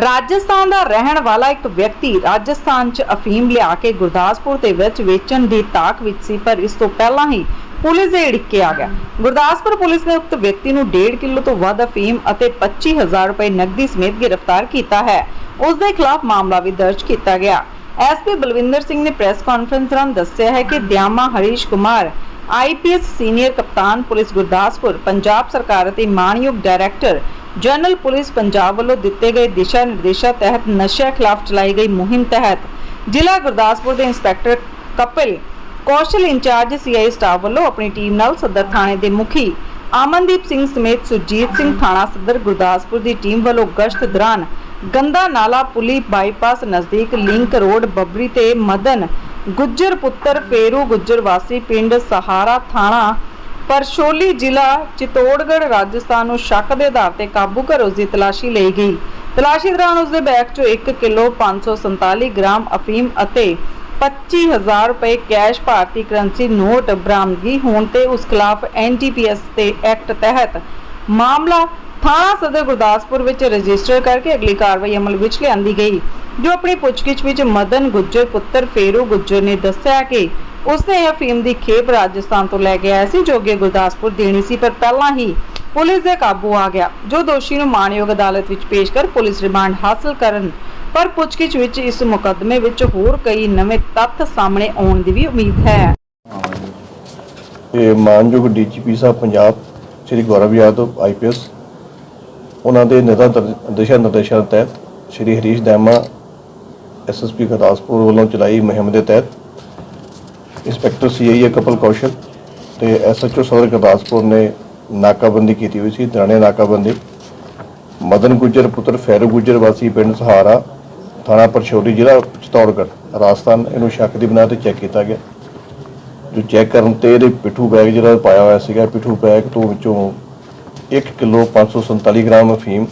ਰਾਜਸਥਾਨ ਦਾ ਰਹਿਣ ਵਾਲਾ ਇੱਕ ਵਿਅਕਤੀ ਰਾਜਸਥਾਨ 'ਚ ਅਫੀਮ ਲਿਆ ਕੇ ਗੁਰਦਾਸਪੁਰ ਦੇ ਵਿੱਚ ਵੇਚਣ ਦੀ ਤਾਕ ਵਿੱਚ ਸੀ, ਪਰ ਇਸ ਤੋਂ ਪਹਿਲਾਂ ਹੀ ਪੁਲਿਸ ਦੇ ੜਿੱਕੇ ਆ ਗਿਆ। ਗੁਰਦਾਸਪੁਰ ਪੁਲਿਸ ਨੇ ਉਕਤ ਵਿਅਕਤੀ ਨੂੰ 1.5 ਕਿਲੋ ਤੋਂ ਵੱਧ ਅਫੀਮ ਅਤੇ 25000 ਰੁਪਏ ਨਕਦੀ ਸਮੇਤ ਗ੍ਰਿਫਤਾਰ ਕੀਤਾ ਹੈ। ਉਸ ਦੇ ਖਿਲਾਫ ਮਾਮਲਾ ਵੀ ਦਰਜ ਕੀਤਾ ਗਿਆ। ਐਸਪੀ ਬਲਵਿੰਦਰ ਸਿੰਘ ਨੇ ਪ੍ਰੈਸ ਕਾਨਫਰੰਸ ਦੌਰਾਨ ਦੱਸਿਆ ਹੈ ਕਿ ਦਿਆਮਾ ਹਰੀਸ਼ ਕੁਮਾਰ ਆਈਪੀਐਸ ਸੀਨੀਅਰ ਕਪਤਾਨ ਪੁਲਿਸ ਗੁਰਦਾਸਪੁਰ, ਪੰਜਾਬ ਸਰਕਾਰ ਅਤੇ ਮਾਨਯੋਗ ਡਾਇਰੈਕਟਰ ਜਨਰਲ ਪੁਲਿਸ ਪੰਜਾਬ ਵੱਲੋਂ ਦਿੱਤੇ ਗਏ ਦਿਸ਼ਾ ਨਿਰਦੇਸ਼ਾਂ ਤਹਿਤ ਨਸ਼ਿਆਂ ਖਿਲਾਫ ਚਲਾਈ ਗਈ ਮੁਹਿੰਮ ਤਹਿਤ ਜ਼ਿਲ੍ਹਾ ਗੁਰਦਾਸਪੁਰ ਦੇ inspector Kapil Kaushal incharge CI staff ਵੱਲੋਂ ਆਪਣੀ ਟੀਮ ਨਾਲ ਸਦਰ ਥਾਣੇ ਦੇ ਮੁਖੀ ਅਮਨਦੀਪ ਸਿੰਘ ਸਮੇਤ ਸੁਰਜੀਤ ਸਿੰਘ ਥਾਣਾ ਸਦਰ ਗੁਰਦਾਸਪੁਰ ਦੀ ਟੀਮ ਵੱਲੋਂ ਗਸ਼ਤ ਦੌਰਾਨ ਗੰਦਾ ਨਾਲਾ ਪੁਲੀ ਬਾਈਪਾਸ ਨਜ਼ਦੀਕ ਲਿੰਕ ਰੋਡ ਬੱਬਰੀ ਤੇ ਮਦਨ ਗੁੱਜਰ ਪੁੱਤਰ ਫੇਰੂ ਗੁੱਜਰ ਵਾਸੀ ਪਿੰਡ ਸਹਾਰਾ ਥਾਣਾ ਪਰਸ਼ੋਲੀ ਜ਼ਿਲ੍ਹਾ ਚਿਤੌੜਗੜ੍ਹ ਰਾਜਸਥਾਨ ਨੂੰ ਸ਼ੱਕ ਦੇ ਆਧਾਰ ਤੇ ਕਾਬੂ ਕਰ ਉਸ ਦੀ ਤਲਾਸ਼ੀ ਲਈ ਗਈ। ਤਲਾਸ਼ੀ ਦੌਰਾਨ ਉਸ ਦੇ ਬੈਗ ਚੋਂ 1 ਕਿਲੋ 547 ਗ੍ਰਾਮ ਅਫੀਮ ਅਤੇ 25000 ਰੁਪਏ ਕੈਸ਼ ਭਾਰਤੀ ਕਰੰਸੀ ਨੋਟ ਬਰਾਮਦਗੀ ਹੋਣ ਤੇ ਉਸ ਖਿਲਾਫ ਐਨਡੀਪੀਐਸ ਤੇ ਐਕਟ ਤਹਿਤ ਮਾਮਲਾ ਥਾਣਾ ਸਦਰ ਗੁਰਦਾਸਪੁਰ ਵਿੱਚ ਰਜਿਸਟਰ ਕਰਕੇ ਅਗਲੀ ਕਾਰਵਾਈ ਅਮਲ ਵਿੱਚ ਲਿਆਂਦੀ ਗਈ, ਜੋ ਆਪਣੀ ਪੁੱਛਗਿੱਛ ਵਿੱਚ ਮਦਨ ਗੁੱਜਰ, ਪੁੱਤਰ ਫੇਰੂ ਗੁੱਜਰ ਨੇ ਦੱਸਿਆ ਕਿ ਉਸਨੇ ਇਹ ਅਫੀਮ ਦੀ ਖੇਪ ਰਾਜਸਥਾਨ ਤੋਂ ਲੈ ਕੇ ਆਇਆ ਸੀ, ਜੋ ਕਿ ਗੁਰਦਾਸਪੁਰ ਦੇਣੀ ਸੀ, ਪਰ ਪਹਿਲਾਂ ਹੀ ਪੁਲਿਸ ਦੇ ਕਾਬੂ ਆ ਗਿਆ, ਜੋ ਦੋਸ਼ੀ ਨੂੰ ਮਾਣਯੋਗ ਅਦਾਲਤ ਵਿੱਚ ਪੇਸ਼ ਕਰ ਪੁਲਿਸ ਰਿਮਾਂਡ ਹਾਸਲ ਕਰਨ, ਪਰ ਪੁੱਛਗਿੱਛ ਵਿੱਚ ਇਸ ਮੁਕੱਦਮੇ ਵਿੱਚ ਹੋਰ ਕਈ ਨਵੇਂ ਤੱਥ ਸਾਹਮਣੇ ਆਉਣ ਦੀ ਵੀ ਉਮੀਦ ਹੈ। ਇਹ ਮਾਨਯੋਗ ਡੀਜੀਪੀ ਸਾਹਿਬ ਪੰਜਾਬ, ਸ਼੍ਰੀ ਗੌਰਵ ਯਾਦਵ ਆਈਪੀਐਸ ਉਹਨਾਂ ਦੇ ਨਿਰਦੇਸ਼ਾਂ ਦਿਸ਼ਾ ਨਿਰਦੇਸ਼ਾਂ ਤਹਿਤ ਸ਼੍ਰੀ ਹਰੀਸ਼ ਦੈਮਾ ਐਸਐਸਪੀ ਗੁਰਦਾਸਪੁਰ ਵੱਲੋਂ ਚਲਾਈ ਮੁਹਿੰਮ ਦੇ ਤਹਿਤ ਇੰਸਪੈਕਟਰ ਸੀਆਈਏ ਕਪਲ ਕੌਸ਼ਲ ਤੇ ਐਸਐਚਓ ਸਦਰ ਗੁਰਦਾਸਪੁਰ ਨੇ ਨਾਕਾਬੰਦੀ ਕੀਤੀ ਹੋਈ ਸੀ ਦਰਾਣੇ ਨਾਕਾਬੰਦੀ। ਮਦਨ ਗੁੱਜਰ ਪੁੱਤਰ ਫੈਰੂ ਗੁੱਜਰ ਵਾਸੀ ਪਿੰਡ ਸਹਾਰਾ, ਥਾਣਾ ਪਰਸ਼ੋਰੀ ਜ਼ਿਲ੍ਹਾ ਚਤੌੜਗੜ੍ਹ। ਰਾਜਸਥਾਨ, ਇਹਨੂੰ ਸ਼ੱਕ ਦੀ ਬਣਾ ਤੇ ਚੈੱਕ ਕੀਤਾ ਗਿਆ। ਜੋ ਚੈੱਕ ਕਰਨ ਤੇ ਇਹਦੇ ਪਿੱਠੂ ਬੈਗ ਜਿਹੜਾ ਪਾਇਆ ਹੋਇਆ ਸੀਗਾ, ਪਿੱਠੂ ਬੈਗ ਤੋਂ ਵਿੱਚੋਂ 1 ਕਿਲੋ 547 ਗ੍ਰਾਮ ਅਫੀਮ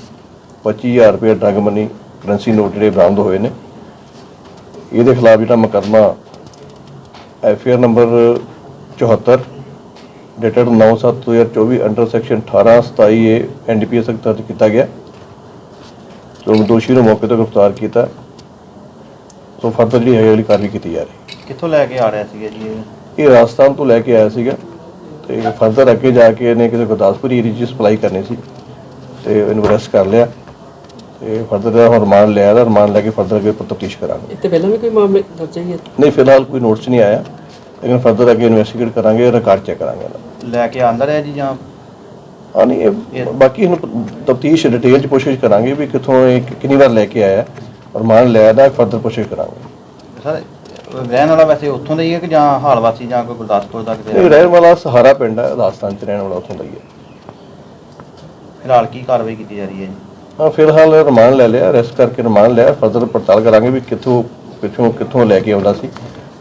25000 ਰੁਪਏ ਡਰਗ ਮਨੀ ਕਰੰਸੀ ਨੋਟ ਜਿਹੜੇ ਬਰਾਮਦ ਹੋਏ ਨੇ। ਇਹਦੇ ਖਿਲਾਫ ਜਿਹੜਾ ਮੁਕੱਦਮਾ FIR number 74 dated 9/7/2024 under section 18 27 A NDPS ਤੱਕ ਦਰਜ ਕੀਤਾ ਗਿਆ। ਸੋ ਦੋਸ਼ੀ ਨੂੰ ਮੌਕੇ ਤੋਂ ਗ੍ਰਿਫਤਾਰ ਕੀਤਾ। ਸੋ ਫਰਦਰ ਜਿਹੜੀ ਹੈ ਅਗਲੀ ਕਾਰਵਾਈ ਕੀਤੀ ਜਾ ਰਹੀ ਕਿੱਥੋਂ ਲੈ ਕੇ ਆ ਰਿਹਾ ਸੀਗਾ ਜੀ ਇਹ? ਇਹ ਰਾਜਸਥਾਨ ਤੋਂ ਲੈ ਕੇ ਆਇਆ ਸੀਗਾ। ਤੇ ਫਰਦਰ ਅੱਗੇ ਜਾ ਕੇ ਇਹਨੇ ਕਿਸੇ ਗੁਰਦਾਸਪੁਰ ਏਰੀਆ 'ਚ ਸਪਲਾਈ ਕਰਨੀ ਸੀ। ਤੇ ਇਹਨੂੰ ਅਰੈਸਟ ਕਰ ਲਿਆ। ਤੇ ਫਰਦਰ ਦਾ ਹੁਣ ਰਿਮਾਂਡ ਲਿਆ ਦਾ ਰਿਮਾਂਡ ਲੈ ਕੇ ਫਰਦਰ ਅੱਗੇ ਤਫਤੀਸ਼ ਕਰਾਂਗੇ। ਇੱਥੇ ਪਹਿਲਾਂ ਵੀ ਕੋਈ ਮਾਮਲੇ ਦਰਜ ਹੈ ਨਹੀਂ ਫਿਲਹਾਲ ਕੋਈ ਨੋਟਿਸ ਨਹੀਂ ਆਇਆ ਲੇਕਿਨ ਫਰਦਰ ਅੱਗੇ ਇਨਵੈਸਟੀਗੇਟ ਕਰਾਂਗੇ ਰਿਕਾਰਡ ਚੈੱਕ ਕਰਾਂਗੇ ਲੈ ਕੇ ਆਂਦਾ ਰਿਹਾ ਜੀ ਜਾਂ? ਹਾਂ ਨਹੀਂ ਇਹ ਬਾਕੀ ਇਹਨੂੰ ਤਫਤੀਸ਼ ਡਿਟੇਲ 'ਚ ਕੋਸ਼ਿਸ਼ ਕਰਾਂਗੇ ਵੀ ਕਿੱਥੋਂ ਇਹ ਕਿੰਨੀ ਵਾਰ ਲੈ ਕੇ ਆਇਆ ਰਿਮਾਂਡ ਲਿਆ ਦਾ ਫਰਦਰ ਕੋਸ਼ਿਸ਼ ਕਰਾਂਗੇ। ਸਰ ਰਹਿਣ ਵਾਲਾ ਵੈਸੇ ਉੱਥੋਂ ਦਾ ਹੀ ਹੈ ਕਿ ਜਾਂ ਹਾਲ ਵਾਸੀ ਜਾਂ ਕੋਈ ਗੁਰਦਾਸਪੁਰ ਦਾ ਕਿਤੇ? ਇਹ ਰਹਿਣ ਵਾਲਾ ਸਹਾਰਾ ਪਿੰਡ ਹੈ ਰਾਜਸਥਾਨ 'ਚ ਰਹਿਣ ਵਾਲਾ ਉੱਥੋਂ ਦਾ ਹੀ ਹੈ। ਫਿਲਹਾਲ ਕੀ ਕਾਰਵਾਈ ਕੀਤੀ ਜਾ ਰਹੀ ਹੈ ਜੀ? ਹਾਂ, ਫਿਲਹਾਲ ਰਿਮਾਂਡ ਲੈ ਲਿਆ, ਅਰੈਸਟ ਕਰਕੇ ਰਿਮਾਂਡ ਲਿਆ, ਫਰਦਰ ਪੜਤਾਲ ਕਰਾਂਗੇ ਵੀ ਕਿੱਥੋਂ, ਪਿੱਛੋਂ ਕਿੱਥੋਂ ਲੈ ਕੇ ਆਉਂਦਾ ਸੀ,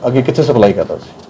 ਅੱਗੇ ਕਿੱਥੇ ਸਪਲਾਈ ਕਰਦਾ ਸੀ।